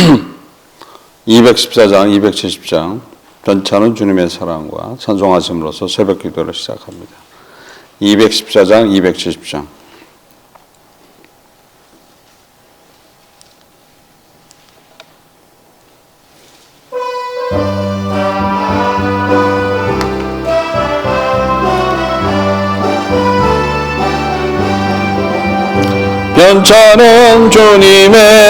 214장, 270장 전차는 주님의 사랑과 찬송하심으로써 새벽 기도를 시작합니다. 214장, 270장 변차는 주님의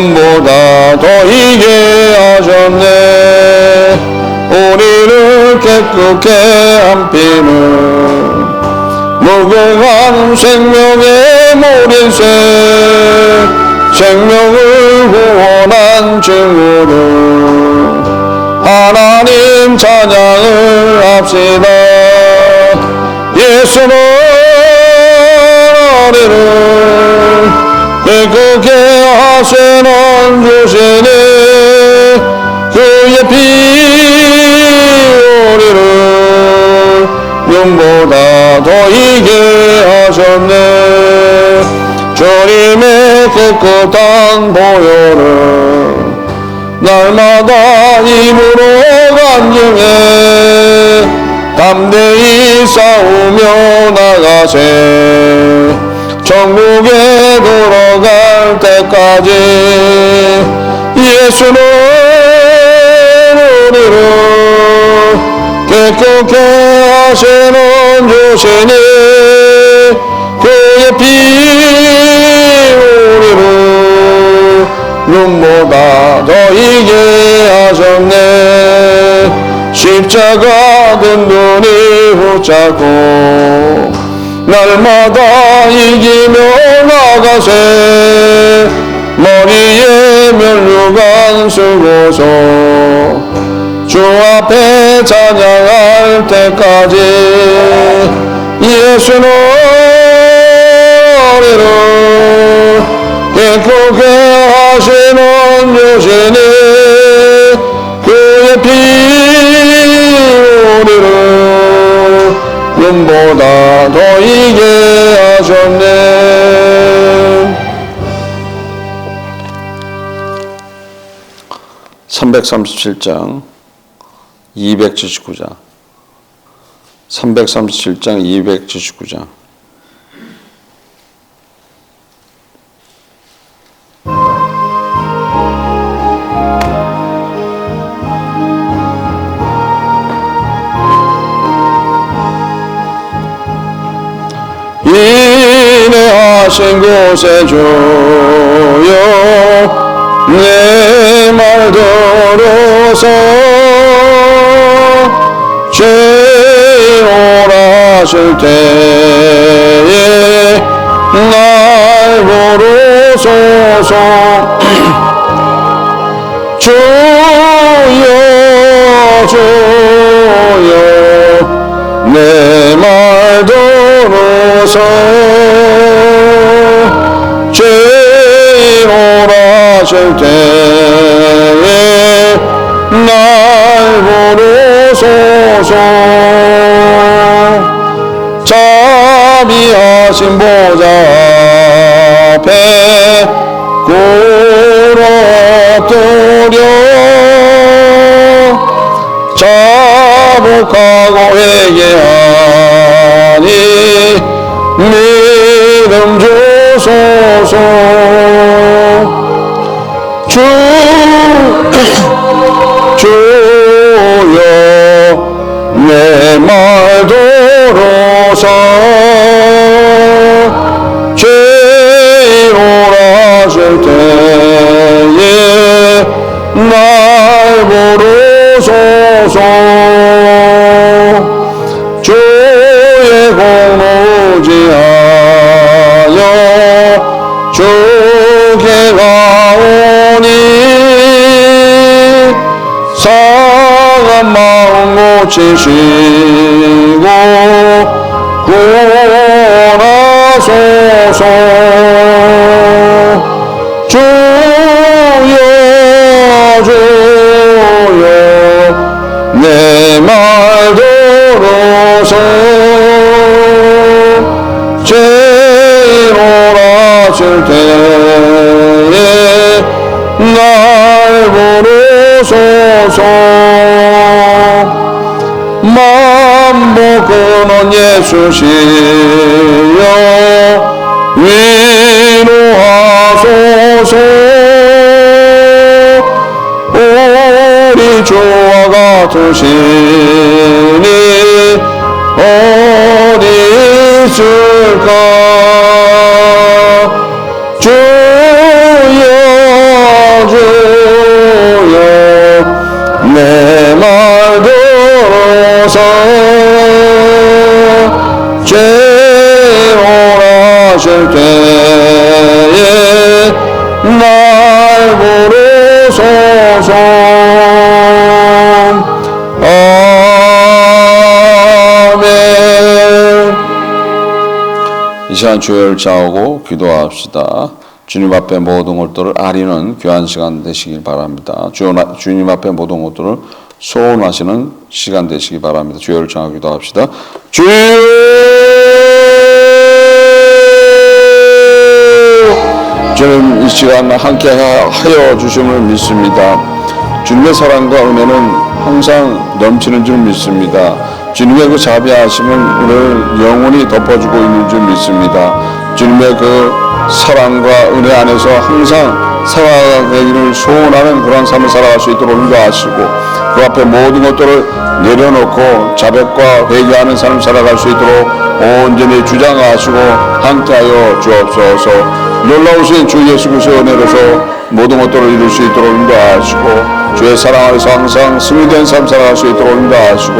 눈보다 더 이게 하셨네. 우리를 깨끗게 한 피는 무궁한 생명의 물인색 생명을 구원한 증으로 하나님 찬양을 합시다. 예수는 깨끗게 하시는 주시니 그의 피 우리를 용보다 더 이게 하셨네. 주님의 깨끗한 보혈을 날마다 입으로 간증해. 담대히 싸우며 나가세 천국에 돌아갈 때까지 예수는 우리를 깨끗게 하시는 주시니 그의 피 우리를 눈보다 더 이게 하셨네. 십자가 든든히 붙잡고 날마다 이기며 나가세. 머리에 면류관 쓰고서 주 앞에 찬양할 때까지 예수는 우리를 깨끗게 하시는 주시니 그의 피 우리를 눈보다 더 이게 하셨네. 337장 279장. 337장 279장 하신 곳에 주여 내말 들어서 죄오라실 때에 날 부르소서 죄오라실 때에 날 부르소서 때에 날 부르소서. 주의 공로지하여 주께 가오니 사한 마음 고치시 만 시간 주여를 짜오고 기도합시다. 주님 앞에 모든 것들을 아리는 귀한 시간 되시길 바랍니다. 주여, 주님 앞에 모든 것들을 소원하시는 시간 되시기 바랍니다. 주여를 정하고 기도합시다. 주여! 주님 이 시간 함께 하여 주심을 믿습니다. 주님의 사랑과 은혜는 항상 넘치는 줄 믿습니다. 주님의 그 자비하심은 우리를 영원히 덮어주고 있는 줄 믿습니다. 주님의 그 사랑과 은혜 안에서 항상 살아가기를 소원하는 그런 삶을 살아갈 수 있도록 인도하시고 그 앞에 모든 것들을 내려놓고 자백과 회개하는 삶을 살아갈 수 있도록 온전히 주장하시고 함께하여 주옵소서 놀라우신 주 예수 그리스도의 은혜로서 모든 것들을 이룰 수 있도록 인도하시고 주의 사랑 안에서 항상 승리된 삶 살아갈 수 있도록 인도하시고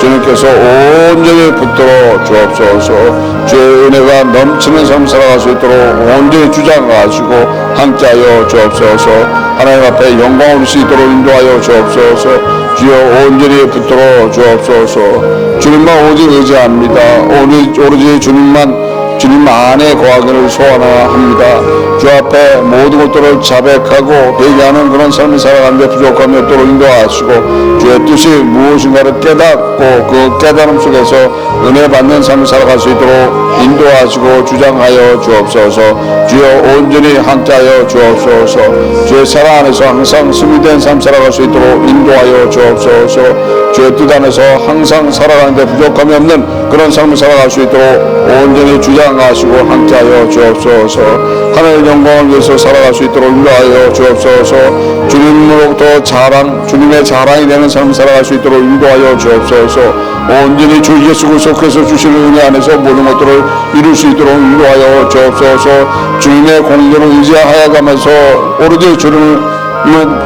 주님께서 온전히 붙들어 주옵소서. 주의 은혜가 넘치는 삶 살아갈 수 있도록 온전히 주장하시고 함께하여 주옵소서. 하나님 앞에 영광 올릴 수 있도록 인도하여 주옵소서. 주여 온전히 붙들어 주옵소서. 주님만 오직 의지합니다. 오직 오로지 주님만 주님 안에 거하기를 소원합니다. 주 앞에 모든 것들을 자백하고 회개하는 그런 삶을 살아가는데 부족함이 없도록 인도하시고 주의 뜻이 무엇인가를 깨닫고 그 깨달음 속에서 은혜 받는 삶을 살아갈 수 있도록 인도하시고 주장하여 주옵소서. 주여 온전히 함께하여 주옵소서. 주의 사랑 안에서 항상 승리된 삶 살아갈 수 있도록 인도하여 주옵소서. 주의 뜻 안에서 항상 살아가는데 부족함이 없는 그런 삶을 살아갈 수 있도록 온전히 주장하시고 함께하여 주옵소서. 하나님의 영광을 위해서 살아갈 수 있도록 인도하여 주옵소서. 주님으로부터 자랑 주님의 자랑이 되는 삶을 살아갈 수 있도록 인도하여 주옵소서. 온전히 주 예수 그리스도께서 주시는 은혜 안에서 모든 것들을 이룰 수 있도록 인도하여 주옵소서. 주님의 공로를 의지하여 가면서 오로지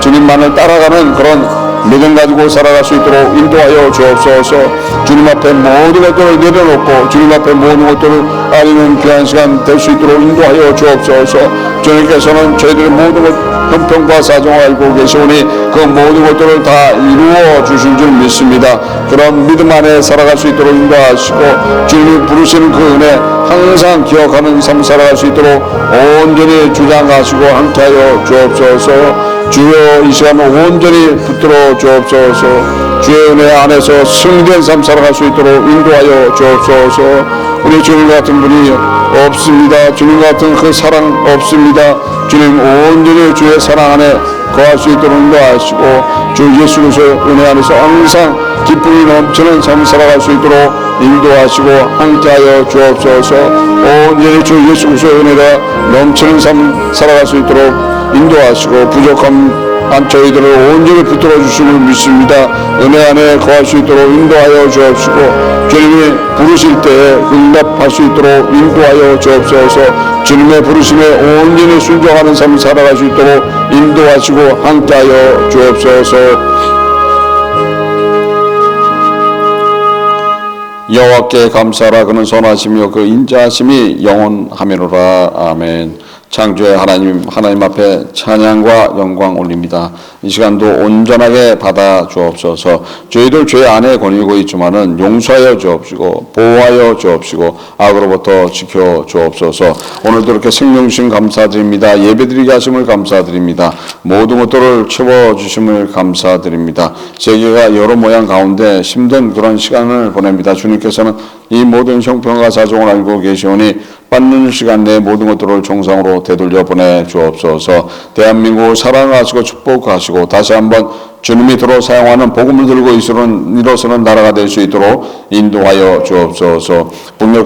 주님만을 따라가는 그런 믿음 가지고 살아갈 수 있도록 인도하여 주옵소서. 주님 앞에 모든 것들을 내려놓고 주님 앞에 모든 것들을 아리는 귀한 시간 될 수 있도록 인도하여 주옵소서. 주님께서는 저희들의 모든 것 형편과 사정을 알고 계시오니 그 모든 것들을 다 이루어 주실 줄 믿습니다. 그런 믿음 안에 살아갈 수 있도록 인도하시고 주님이 부르시는 그 은혜 항상 기억하는 삶 살아갈 수 있도록 온전히 주장하시고 함께하여 주옵소서 주여 이 시간 온전히 붙들어 주옵소서. 주의 은혜 안에서 승리된 삶 살아갈 수 있도록 인도하여 주옵소서. 우리 주님 같은 분이 없습니다. 주님 같은 그 사랑 없습니다. 주님 온전히 주의 사랑 안에 거할 수 있도록 인도하시고 주 예수 그리스도의 은혜 안에서 항상 기쁨이 넘치는 삶 살아갈 수 있도록 인도하시고 함께하여 주옵소서. 온전히 주 예수 그리스도의 은혜가 넘치는 삶 살아갈 수 있도록 인도하시고 부족한 한 저희들을 온전히 붙들어 주심을 믿습니다. 은혜 안에 거할 수 있도록 인도하여 주옵시고 주님이 부르실 때에 응답할 수 있도록 인도하여 주옵소서. 주님의 부르심에 온전히 순종하는 삶을 살아갈 수 있도록 인도하시고 함께하여 주옵소서. 여호와께 감사라 그는 선하시며 그 인자하심이 영원하미로라. 아멘 창조의 하나님 하나님 앞에 찬양과 영광 올립니다. 이 시간도 온전하게 받아 주옵소서. 저희들 죄 안에 거니고 있지만은 용서하여 주옵시고 보호하여 주옵시고 악으로부터 지켜 주옵소서. 오늘도 이렇게 생명 주신 감사드립니다. 예배드리게 하심을 감사드립니다. 모든 것들을 채워 주심을 감사드립니다. 세계가 여러 모양 가운데 힘든 그런 시간을 보냅니다. 주님께서는 이 모든 형편과 사정을 알고 계시오니 받는 시간 내에 모든 것들을 정상으로 되돌려 보내 주옵소서. 대한민국을 사랑하시고 축복하시고 다시 한번 주님이 들어 사용하는 복음을 들고 일어서는 나라가 될 수 있도록 인도하여 주옵소서.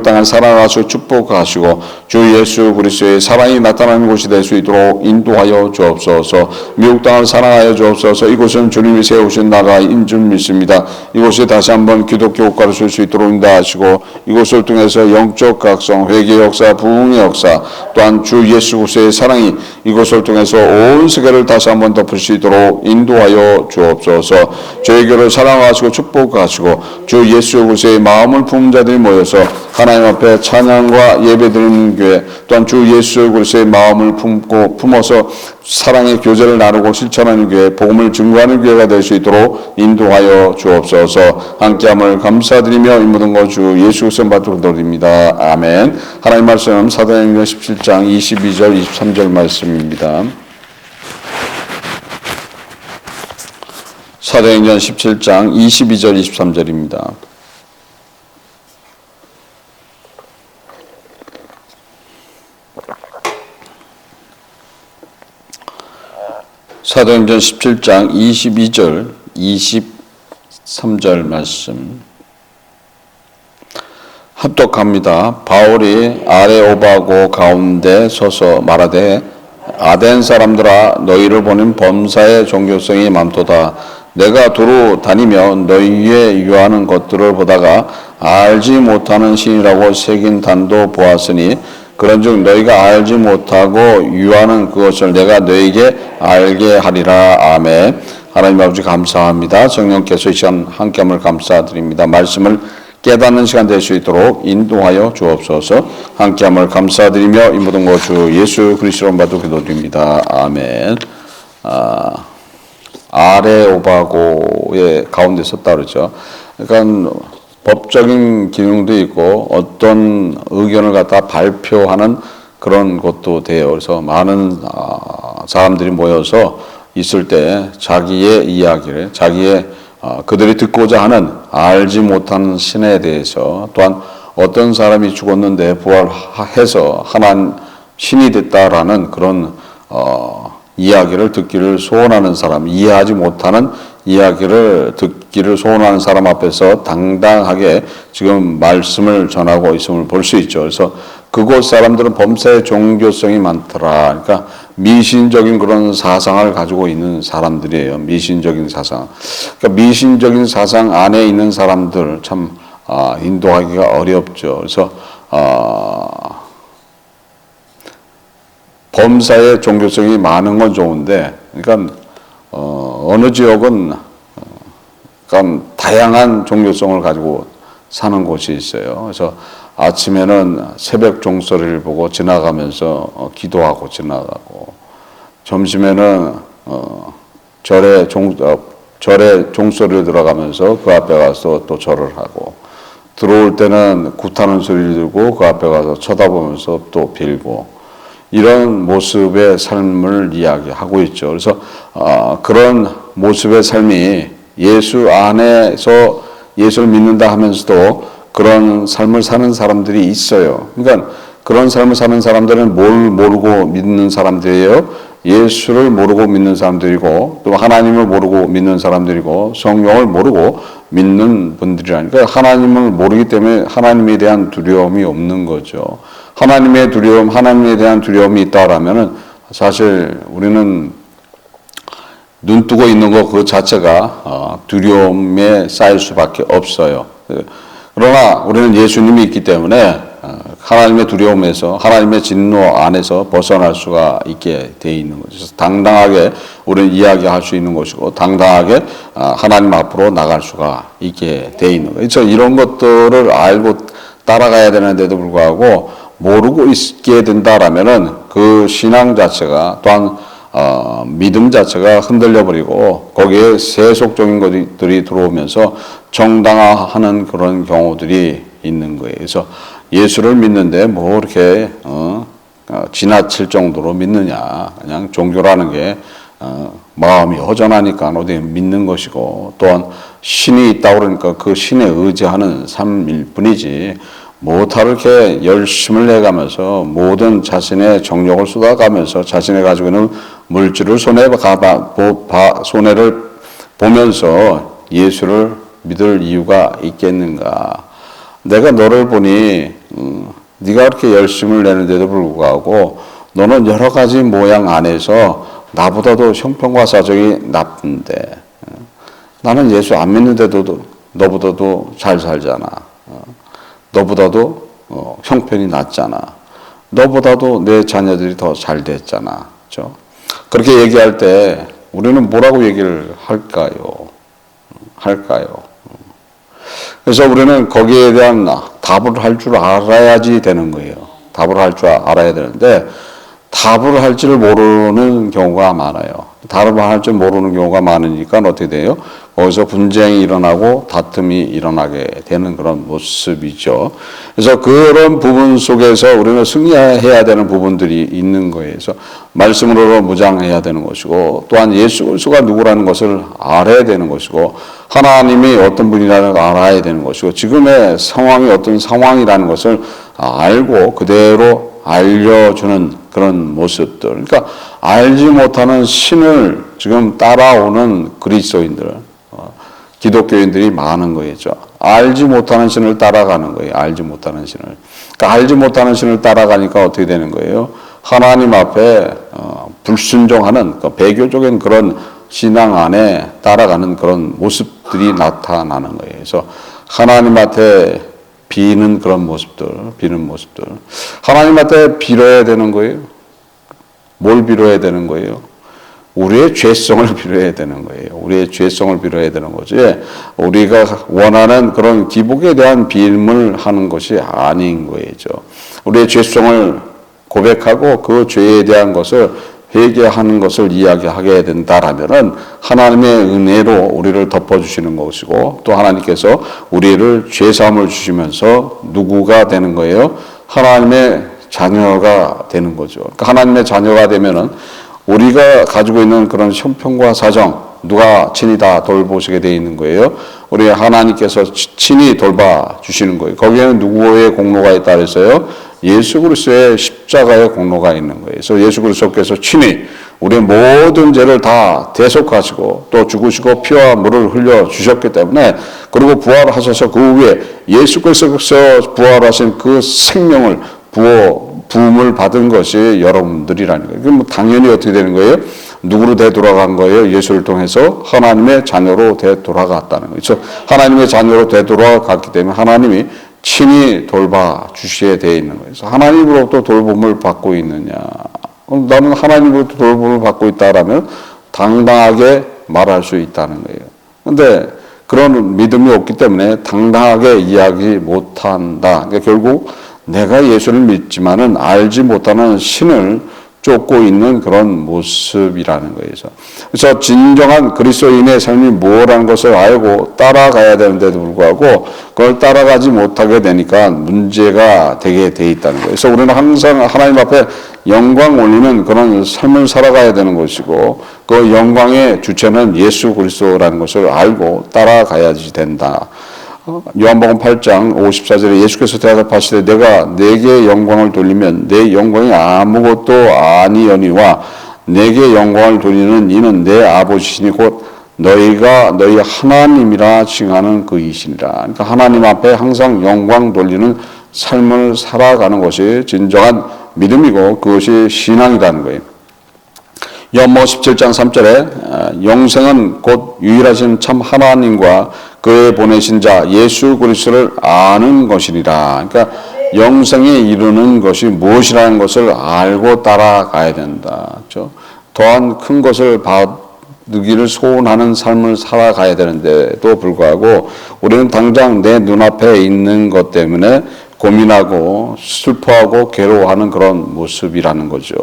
땅을 사랑하시고 축복하시고 주 예수 그리스도의 사랑이 나타나는 곳이 될 수 있도록 인도하여 주옵소서. 미국 땅을 사랑하여 주옵소서. 이곳은 주님이 세우신 나라인 줄 믿습니다. 이곳에 다시 한번 기독교 국가를 쓸 수 있도록 인도하시고 이곳을 통해서 영적 각성, 회개 역사, 부흥의 역사, 또한 주 예수 그리스도의 사랑이 이곳을 통해서 온 세계를 다시 한번 덮을 수 있도록 인도하여 주옵소서. 저희 교를 사랑하시고 축복하시고 주 예수 그리스도의 마음을 품은 자들이 모여서 하나님 앞에 찬양과 예배드리는 교회, 또한 주 예수 그리스도의 마음을 품고 품어서 사랑의 교제를 나누고 실천하는 교회, 복음을 증거하는 교회가 될 수 있도록 인도하여 주옵소서. 함께함을 감사드리며 이 모든 것주 예수 그리스도 받도록 드립니다. 아멘. 하나님 말씀 사도행전 17장 22절 23절 말씀입니다. 사도행전 17장 22절 23절입니다. 사도행전 17장 22절 23절 말씀 합독합니다. 바울이 아레오바고 가운데 서서 말하되 아덴 사람들아 너희를 보는 범사의 종교성이 많도다. 내가 두루 다니며 너희의 유하는 것들을 보다가 알지 못하는 신이라고 새긴 단도 보았으니 그런즉 너희가 알지 못하고 유하는 그것을 내가 너희에게 알게 하리라. 아멘. 하나님 아버지 감사합니다. 성령께서 이 시간 함께함을 감사드립니다. 말씀을 깨닫는 시간 될 수 있도록 인도하여 주옵소서. 함께함을 감사드리며 이 모든 것주 예수 그리스도로 받도 기도드립니다. 아멘. 아, 아레오바고의 가운데 섰다 그러죠. 그러니까 법적인 기능도 있고 어떤 의견을 갖다 발표하는 그런 것도 돼요. 그래서 많은 아, 사람들이 모여서 있을 때 자기의 이야기를 자기의 아, 그들이 듣고자 하는 알지 못하는 신에 대해서 또한 어떤 사람이 죽었는데 부활해서 하나님 신이 됐다라는 그런 어, 이야기를 듣기를 소원하는 사람, 이해하지 못하는 이야기를 듣기를 소원하는 사람 앞에서 당당하게 지금 말씀을 전하고 있음을 볼 수 있죠. 그래서 그곳 사람들은 범사의 종교성이 많더라. 그러니까 미신적인 그런 사상을 가지고 있는 사람들이에요. 미신적인 사상. 그러니까 미신적인 사상 안에 있는 사람들 참 아, 인도하기가 어렵죠. 그래서 아, 범사의 종교성이 많은 건 좋은데, 그러니까 어, 어느 지역은 어, 그러니까 다양한 종교성을 가지고 사는 곳이 있어요. 그래서 아침에는 새벽 종소리를 보고 지나가면서 어, 기도하고 지나가고, 점심에는 어, 절에 종 어, 절에 종소리를 들어가면서 그 앞에 가서 또 절을 하고, 들어올 때는 굿하는 소리를 들고 그 앞에 가서 쳐다보면서 또 빌고, 이런 모습의 삶을 이야기하고 있죠. 그래서 어, 그런 모습의 삶이 예수 안에서 예수를 믿는다 하면서도 그런 삶을 사는 사람들이 있어요. 그러니까 그런 삶을 사는 사람들은 뭘 모르고 믿는 사람들이에요. 예수를 모르고 믿는 사람들이고 또 하나님을 모르고 믿는 사람들이고 성령을 모르고 믿는 분들이라니까 하나님을 모르기 때문에 하나님에 대한 두려움이 없는 거죠. 하나님의 두려움, 하나님에 대한 두려움이 있다라면은 사실 우리는 눈 뜨고 있는 것 그 자체가 어, 두려움에 쌓일 수밖에 없어요. 그러나 우리는 예수님이 있기 때문에 어, 하나님의 두려움에서 하나님의 진노 안에서 벗어날 수가 있게 돼 있는 거죠. 그래서 당당하게 우리는 이야기할 수 있는 것이고 당당하게 어, 하나님 앞으로 나갈 수가 있게 돼 있는 거죠. 이런 것들을 알고 따라가야 되는데도 불구하고 모르고 있게 된다라면은 그 신앙 자체가 또한 어, 믿음 자체가 흔들려 버리고 거기에 세속적인 것들이 들어오면서 정당화하는 그런 경우들이 있는 거예요. 그래서 예수를 믿는데 뭐 이렇게 어, 어, 지나칠 정도로 믿느냐? 그냥 종교라는 게 어, 마음이 허전하니까 어디 믿는 것이고 또한 신이 있다고 그러니까 그 신에 의지하는 삶일 뿐이지 못할 이렇게 열심을 내가면서 모든 자신의 정력을 쏟아가면서 자신의 가지고 있는 물질을 손에 가봐 손해를 보면서 예수를 믿을 이유가 있겠는가? 내가 너를 보니 음, 네가 그렇게 열심을 내는데도 불구하고 너는 여러 가지 모양 안에서 나보다도 형편과 사정이 나쁜데 어, 나는 예수 안 믿는데도 너보다도 잘 살잖아. 어, 너보다도 어, 형편이 낫잖아. 너보다도 내 자녀들이 더 잘 됐잖아. 그죠? 그렇게 얘기할 때 우리는 뭐라고 얘기를 할까요? 할까요? 그래서 우리는 거기에 대한 답을 할 줄 알아야지 되는 거예요. 답을 할 줄 알아야 되는데 답을 할 줄 모르는 경우가 많아요. 답을 할 줄 모르는 경우가 많으니까 어떻게 돼요? 거기서 분쟁이 일어나고 다툼이 일어나게 되는 그런 모습이죠. 그래서 그런 부분 속에서 우리는 승리해야 되는 부분들이 있는 거예요. 말씀으로 무장해야 되는 것이고 또한 예수 그리스도가 누구라는 것을 알아야 되는 것이고 하나님이 어떤 분이라는 걸 알아야 되는 것이고 지금의 상황이 어떤 상황이라는 것을 알고 그대로 알려주는 그런 모습들. 그러니까 알지 못하는 신을 지금 따라오는 그리스도인들, 어, 기독교인들이 많은 거겠죠. 알지 못하는 신을 따라가는 거예요. 알지 못하는 신을. 그러니까 알지 못하는 신을 따라가니까 어떻게 되는 거예요? 하나님 앞에 어, 불순종하는 그 배교적인 그런 신앙 안에 따라가는 그런 모습들이 나타나는 거예요. 그래서 하나님한테 비는 그런 모습들, 비는 모습들. 하나님한테 빌어야 되는 거예요. 뭘 빌어야 되는 거예요? 우리의 죄성을 빌어야 되는 거예요. 우리의 죄성을 빌어야 되는 거지. 우리가 원하는 그런 기복에 대한 빌을 하는 것이 아닌 거죠. 우리의 죄성을 고백하고 그 죄에 대한 것을 회개하는 것을 이야기하게 된다라면은 하나님의 은혜로 우리를 덮어주시는 것이고 또 하나님께서 우리를 죄사함을 주시면서 누구가 되는 거예요? 하나님의 자녀가 되는 거죠. 그러니까 하나님의 자녀가 되면은 우리가 가지고 있는 그런 형편과 사정 누가 친히 다 돌보시게 돼 있는 거예요. 우리 하나님께서 친히 돌봐 주시는 거예요. 거기에는 누구의 공로가 있다 그랬어요? 예수 그리스도의 십자가의 공로가 있는 거예요. 그래서 예수 그리스도께서 친히 우리의 모든 죄를 다 대속하시고 또 죽으시고 피와 물을 흘려 주셨기 때문에 그리고 부활하셔서 그 후에 예수 그리스도께서 부활하신 그 생명을 부어 부음을 받은 것이 여러분들이라는 거예요. 그럼 당연히 어떻게 되는 거예요? 누구로 되돌아간 거예요? 예수를 통해서 하나님의 자녀로 되돌아갔다는. 그래서 하나님의 자녀로 되돌아갔기 때문에 하나님이 친히 돌봐 주시게 되어 있는 거예요. 그래서 하나님으로부터 돌봄을 받고 있느냐? 나는 하나님으로부터 돌봄을 받고 있다라면 당당하게 말할 수 있다는 거예요. 근데 그런 믿음이 없기 때문에 당당하게 이야기 못한다. 그러니까 결국 내가 예수를 믿지만은 알지 못하는 신을 쫓고 있는 그런 모습이라는 거예요. 그래서 진정한 그리스도인의 삶이 뭐라는 것을 알고 따라가야 되는데도 불구하고 그걸 따라가지 못하게 되니까 문제가 되게 돼 있다는 거예요. 그래서 우리는 항상 하나님 앞에 영광 올리는 그런 삶을 살아가야 되는 것이고 그 영광의 주체는 예수 그리스도라는 것을 알고 따라가야지 된다. 요한복음 8장 54절에 예수께서 대답하시되 내가 내게 영광을 돌리면 내 영광이 아무것도 아니오니와 내게 영광을 돌리는 이는 내 아버지시니 곧 너희가 너희 하나님이라 칭하는 그이시니라. 그러니까 하나님 앞에 항상 영광 돌리는 삶을 살아가는 것이 진정한 믿음이고 그것이 신앙이라는 거예요. 연모 17장 3절에 영생은 곧 유일하신 참 하나님과 그의 보내신 자 예수 그리스도를 아는 것이니라. 그러니까 영생에 이르는 것이 무엇이라는 것을 알고 따라가야 된다. 그렇죠? 더한 큰 것을 받기를 소원하는 삶을 살아가야 되는데도 불구하고 우리는 당장 내 눈앞에 있는 것 때문에 고민하고 슬퍼하고 괴로워하는 그런 모습이라는 거죠.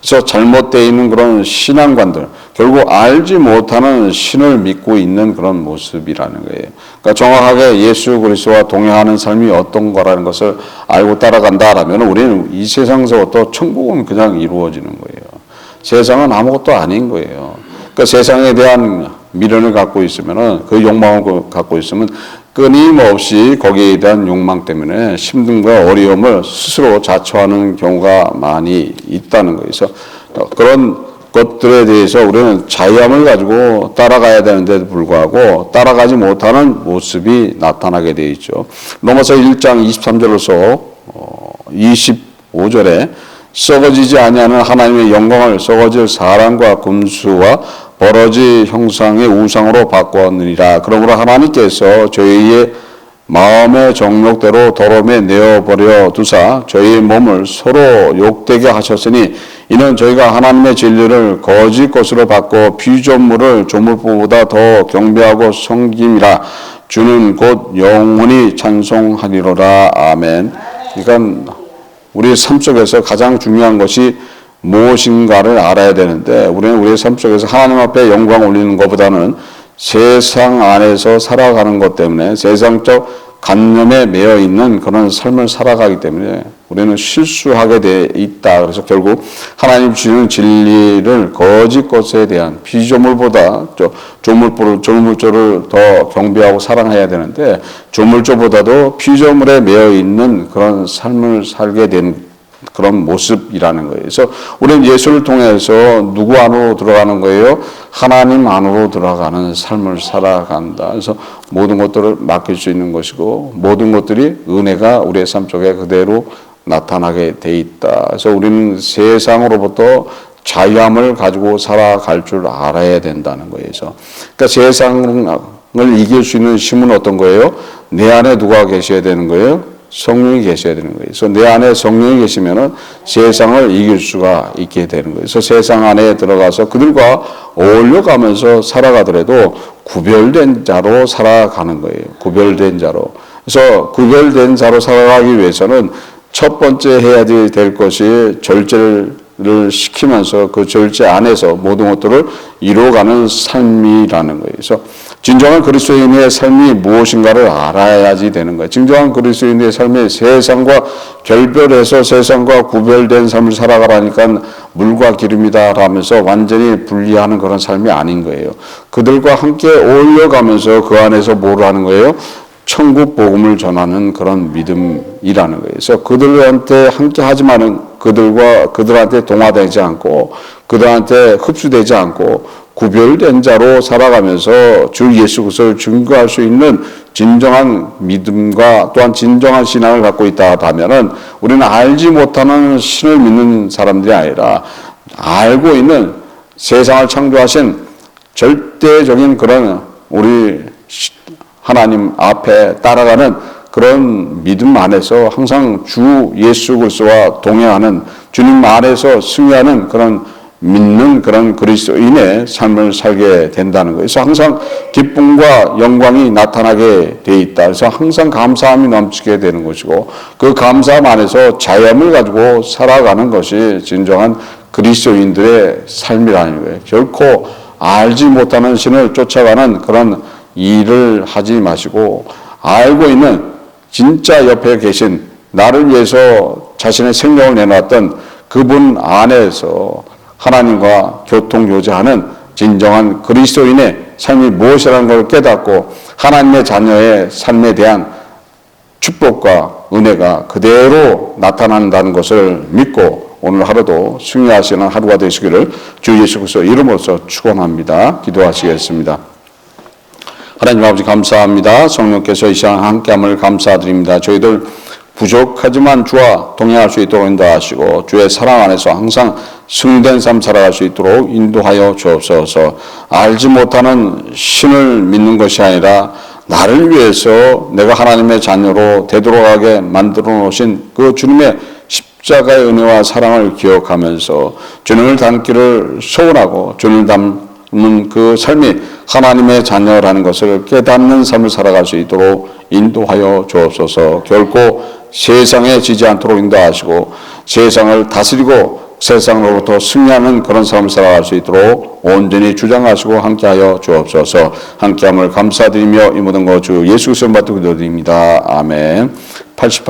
그래서 잘못되어 있는 그런 신앙관들, 결국 알지 못하는 신을 믿고 있는 그런 모습이라는 거예요. 그러니까 정확하게 예수 그리스도와 동행하는 삶이 어떤 거라는 것을 알고 따라간다라면 우리는 이 세상에서부터 천국은 그냥 이루어지는 거예요. 세상은 아무것도 아닌 거예요. 그러니까 세상에 대한 미련을 갖고 있으면은 그 욕망을 갖고 있으면 끊임없이 거기에 대한 욕망 때문에 힘듦과 어려움을 스스로 자초하는 경우가 많이 있다는 거예요. 그래서 그런 것들에 대해서 우리는 자유함을 가지고 따라가야 되는데도 불구하고 따라가지 못하는 모습이 나타나게 되어 있죠. 로마서 1장 23절로서 25절에 썩어지지 아니하는 하나님의 영광을 썩어질 사람과 금수와 버러지 형상의 우상으로 바꾸었느니라. 그러므로 하나님께서 저희의 마음의 정욕대로 더러움에 내어버려 두사 저희의 몸을 서로 욕되게 하셨으니 이는 저희가 하나님의 진리를 거짓 것으로 바꿔 피조물을 조물보다 더 경배하고 섬김이라 주는 곧 영원히 찬송하리로라 아멘. 그러니까 우리의 삶 속에서 가장 중요한 것이 무엇인가를 알아야 되는데 우리는 우리의 삶 속에서 하나님 앞에 영광 올리는 것보다는 세상 안에서 살아가는 것 때문에 세상적 관념에 매여 있는 그런 삶을 살아가기 때문에 우리는 실수하게 돼 있다. 그래서 결국 하나님 주시는 진리를 거짓 것에 대한 피조물보다 저 조물보를 조물조를 더 경배하고 사랑해야 되는데 조물조보다도 피조물에 매여 있는 그런 삶을 살게 된 그런 모습이라는 거예요. 그래서 우리는 예수를 통해서 누구 안으로 들어가는 거예요? 하나님 안으로 들어가는 삶을 살아간다. 그래서 모든 것들을 맡길 수 있는 것이고 모든 것들이 은혜가 우리의 삶 속에 그대로 나타나게 돼 있다. 그래서 우리는 세상으로부터 자유함을 가지고 살아갈 줄 알아야 된다는 거예요. 그러니까 세상을 이길 수 있는 힘은 어떤 거예요? 내 안에 누가 계셔야 되는 거예요? 성령이 계셔야 되는 거예요. 그래서 내 안에 성령이 계시면은 세상을 이길 수가 있게 되는 거예요. 그래서 세상 안에 들어가서 그들과 어울려 가면서 살아가더라도 구별된 자로 살아가는 거예요. 구별된 자로. 그래서 구별된 자로 살아가기 위해서는 첫 번째 해야 될 것이 절제를 시키면서 그 절제 안에서 모든 것들을 이루어가는 삶이라는 거예요. 그래서 진정한 그리스도인의 삶이 무엇인가를 알아야지 되는 거예요. 진정한 그리스도인의 삶이 세상과 결별해서 세상과 구별된 삶을 살아가라니까 물과 기름이다 라면서 완전히 분리하는 그런 삶이 아닌 거예요. 그들과 함께 어울려가면서 그 안에서 뭘 하는 거예요? 천국 복음을 전하는 그런 믿음이라는 거예요. 그래서 그들한테 함께 하지만은 그들과 그들한테 동화되지 않고 그들한테 흡수되지 않고 구별된 자로 살아가면서 주 예수 그리스도를 증거할 수 있는 진정한 믿음과 또한 진정한 신앙을 갖고 있다 하면은 우리는 알지 못하는 신을 믿는 사람들이 아니라 알고 있는 세상을 창조하신 절대적인 그런 우리 하나님 앞에 따라가는 그런 믿음 안에서 항상 주 예수 그리스도와 동행하는 주님 안에서 승리하는 그런 믿는 그런 그리스도인의 삶을 살게 된다는 거예요. 그래서 항상 기쁨과 영광이 나타나게 돼 있다. 그래서 항상 감사함이 넘치게 되는 것이고 그 감사함 안에서 자유함을 가지고 살아가는 것이 진정한 그리스도인들의 삶이라는 거예요. 결코 알지 못하는 신을 쫓아가는 그런 일을 하지 마시고 알고 있는 진짜 옆에 계신 나를 위해서 자신의 생명을 내놨던 그분 안에서 하나님과 교통 교제하는 진정한 그리스도인의 삶이 무엇이라는 걸 깨닫고 하나님의 자녀의 삶에 대한 축복과 은혜가 그대로 나타난다는 것을 믿고 오늘 하루도 승리하시는 하루가 되시기를 주 예수 그리스도 이름으로써 축원합니다. 기도하시겠습니다. 하나님 아버지 감사합니다. 성령께서 이 시간 함께함을 감사드립니다. 저희들 부족하지만 주와 동행할 수 있도록 인도하시고 주의 사랑 안에서 항상 승리된 삶 살아갈 수 있도록 인도하여 주옵소서. 알지 못하는 신을 믿는 것이 아니라 나를 위해서 내가 하나님의 자녀로 되돌아가게 만들어 놓으신 그 주님의 십자가의 은혜와 사랑을 기억하면서 주님을 닮기를 소원하고 주님을 닮은 그 삶이 하나님의 자녀라는 것을 깨닫는 삶을 살아갈 수 있도록 인도하여 주옵소서. 결코 세상에 지지 않도록 인도하시고 세상을 다스리고 세상으로부터 승리하는 그런 삶을 살아갈 수 있도록 온전히 주장하시고 함께하여 주옵소서 함께함을 감사드리며 이 모든 거주 예수 그리스도 받들고 드립니다. 아멘. 88